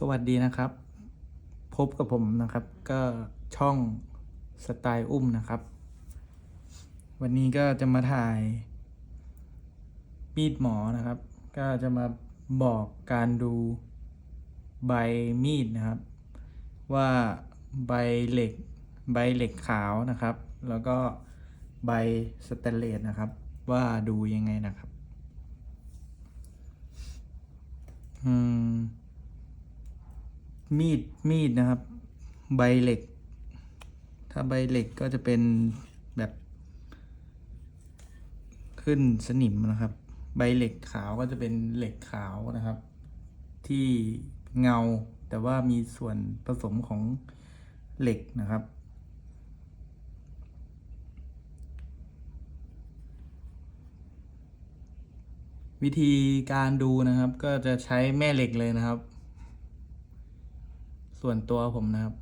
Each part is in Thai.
สวัสดีนะครับ พบกับผมนะครับ ก็ช่องสไตล์อุ้มนะครับ วันนี้ก็จะมาถ่าย มีดหมอนะครับ ก็จะมาบอกการดูใบมีดนะครับ ว่าใบเหล็ก ใบเหล็กขาวนะครับ แล้วก็ใบสแตนเลสนะครับ ว่าดูยังไงนะครับ อืม มีดมีดนะครับ ใบเหล็ก ถ้าใบเหล็กก็จะเป็นแบบ ขึ้นสนิมนะครับ ใบเหล็กขาวก็จะเป็นเหล็กขาวนะครับ ที่เงาแต่ว่ามีส่วนผสมของเหล็กนะครับ วิธีการดูนะครับ ก็จะใช้แม่เหล็กเลยนะครับ ส่วนตัวผมนะครับ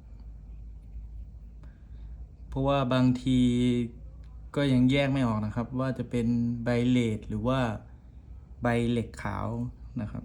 เพราะว่าบางทีก็ยังแยกไม่ออกนะครับ ว่าจะเป็นใบเลดหรือว่าใบเหล็กขาวนะครับ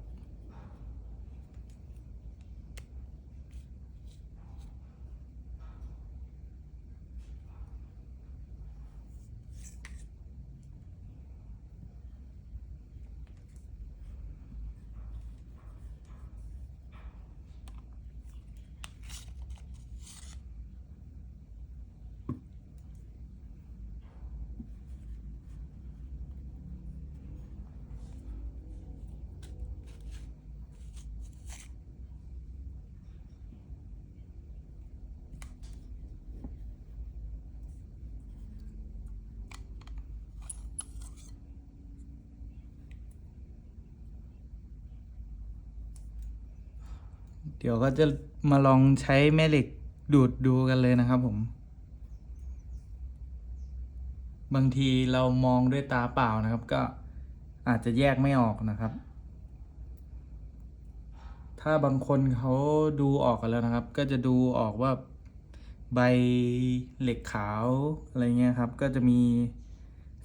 เดี๋ยวก็จะมาลองใช้แม่เหล็กดูดดูกันเลยนะครับผม บางทีเรามองด้วยตาเปล่านะครับ ก็อาจจะแยกไม่ออกนะครับ ถ้าบางคนเขาดูออกกันแล้วนะครับ ก็จะดูออกว่าใบเหล็กขาวอะไรเงี้ยครับ ก็จะมี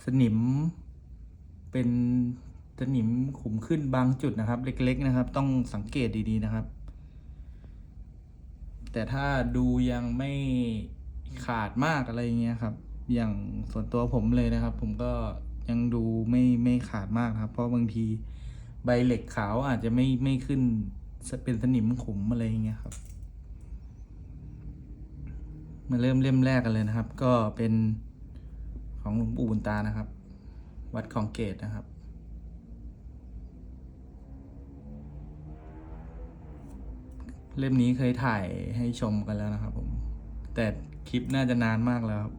สนิมเป็นสนิมขุมขึ้นบางจุดนะครับ เล็ก ๆ นะครับ ต้องสังเกตดีๆนะครับ แต่ถ้าดูยังไม่ขาดมากอะไรเงี้ยครับ อย่างส่วนตัวผมเลยนะครับ ผมก็ยังดูไม่ไม่ขาดมากครับ เพราะบางทีใบเหล็กขาวอาจจะไม่ไม่ขึ้นเป็นสนิมขุมอะไรเงี้ยครับ มาเริ่มเล่มแรกกันเลยนะครับ ก็เป็นของหลวงปู่บุญตานะครับ วัดของเกตนะครับ เล่มนี้เคยถ่ายให้ชมกันแล้วนะครับผม แต่คลิปน่าจะนานมากแล้วครับ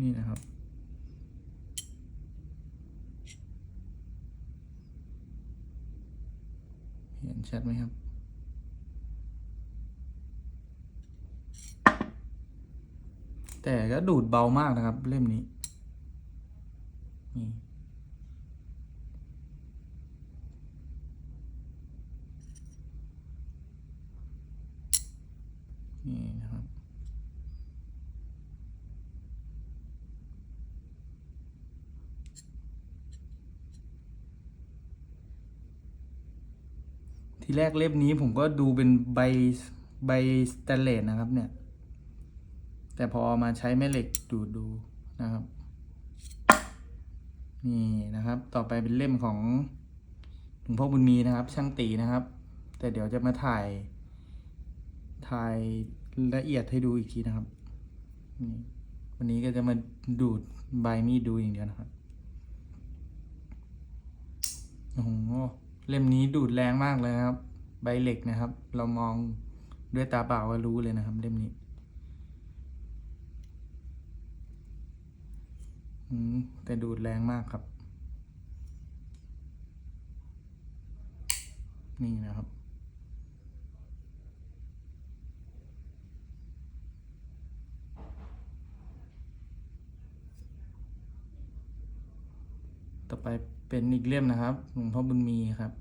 นี่นะครับ เห็นชัดไหมครับ แต่ก็ดูดเบามากนะครับเล่มนี้นี่นี่นะครับ ทีแรกเล่มนี้ผมก็ดูเป็นใบใบสแตนเลสนะครับเนี่ย แต่พอมาใช้แม่เหล็กดูดดูนะครับ นี่นะครับ ต่อไปเป็นเล่มของหลวงพ่อบุญมีนะครับ ช่างตีนะครับ แต่เดี๋ยวจะมาถ่าย ถ่ายละเอียดให้ดูอีกทีนะครับนี่วันนี้ก็จะมาดูดใบมีดดูอย่างเดียวนะครับโอ้โหเล่มนี้ดูดแรงมากเลยครับ ใบเหล็กนะครับ เรามองด้วยตาเปล่าก็รู้เลยนะครับเล่มนี้แต่ดูดแรงมากครับ นี่นะครับ ต่อไปเป็นอีกเล่มนะครับหลวงพ่อบุญมีครับ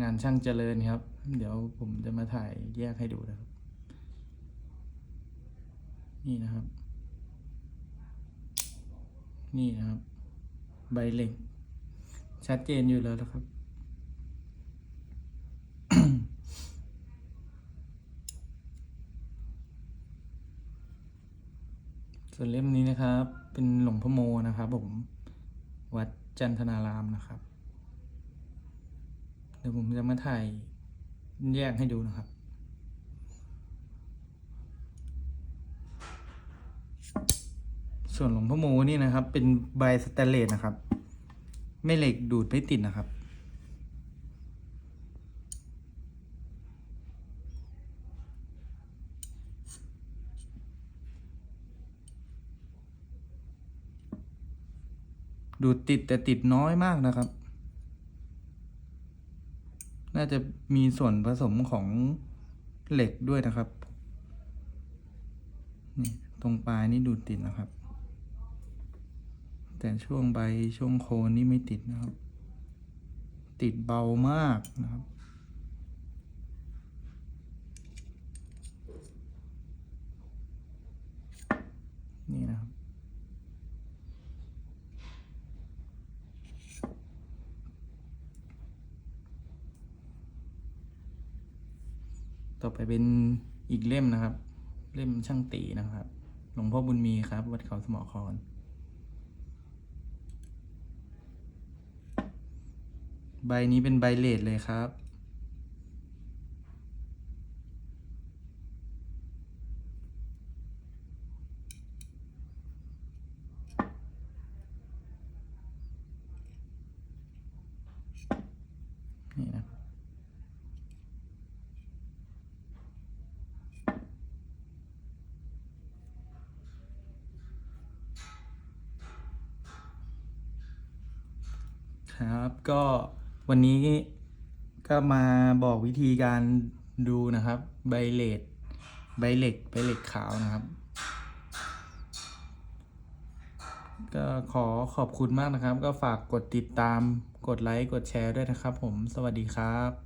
งานช่างเจริญครับ เดี๋ยวผมจะมาถ่ายแยกให้ดูนะครับ นี่นะครับ นี่นะครับ ใบเหล็ก ชัดเจนอยู่แล้วนะครับส่วนเล่มนี้นะครับ เป็นหลวงพ่อโมนะครับผม วัดจันทนารามนะครับ ดี๋ยวผมจะมาถ่ายแยกให้ดูนะครับส่วนหลวงพ่อโมนี่นะครับ เป็นใบสแตนเลสนะครับ ไม่เหล็กดูดไม่ติดนะครับ ดูดติดแต่ติดน้อยมากนะครับ น่าจะมีส่วนผสมของเหล็กด้วยนะครับนี่ตรงปลายนี่ดูติดนะครับ แต่ช่วงใบช่วงโคนนี่ไม่ติดนะครับ ติดเบามากนะครับ นี่นะครับ ต่อไปเป็นอีกเล่มนะครับ เล่มช่างตีนะครับ หลวงพ่อบุญมีครับ วัดเขาสมอครใบนี้เป็นใบเลดเลยครับ ครับก็วันนี้ก็มาบอกวิธีการดูนะครับ ใบเลดใบเหล็กใบเหล็กขาวนะครับ ก็ขอขอบคุณมากนะครับ ก็ฝากกดติดตามกดไลค์กดแชร์ด้วยนะครับ ผมสวัสดีครับ